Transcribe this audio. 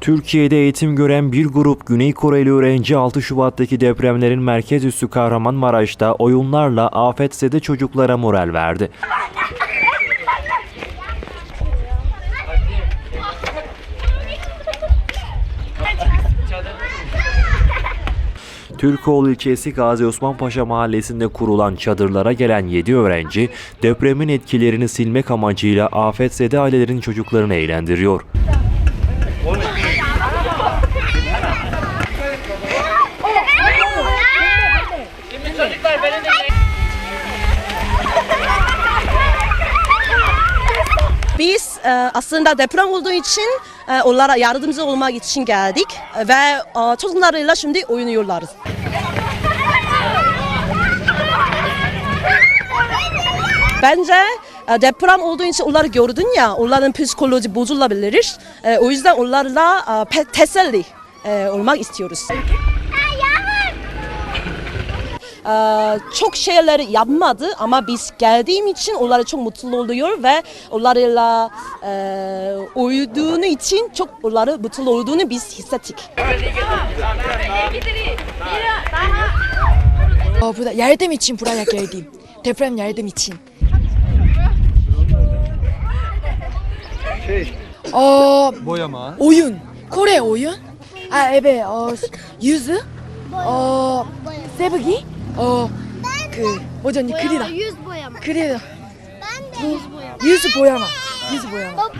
Türkiye'de eğitim gören bir grup Güney Koreli öğrenci 6 Şubat'taki depremlerin merkez üssü Kahramanmaraş'ta oyunlarla afetzede çocuklara moral verdi. Türkoğlu ilçesi Gazi Osman Paşa mahallesinde kurulan çadırlara gelen 7 öğrenci depremin etkilerini silmek amacıyla afetzede ailelerin çocuklarını eğlendiriyor. Biz e, aslında deprem olduğu için e, onlara yardımcı olmak için geldik E, ve e, çocuklarıyla şimdi oynuyorlar. Bence e, deprem olduğu için onları gördün ya, onların psikoloji bozulabilir. E, o yüzden onlarla e, teselli e, olmak istiyoruz. Ee, çok şeyler yapmadı ama biz geldiğim için onlara çok mutlu oluyor ve onlarla e, uyuduğunu için çok onları mutlu olduğunu biz hissettik. Aa, burada yardım için buraya geldim. Deprem yardım için. Şey, Aa, boyama. oyun. Kore oyun. Aa, evet. Aa, yüzü. Aa, sevgi. 어, 그 뭐지 언니 그리다. 어, 유스 보야마. 그리다. 뭐? 유스 보야마. 유스 보야마. 어.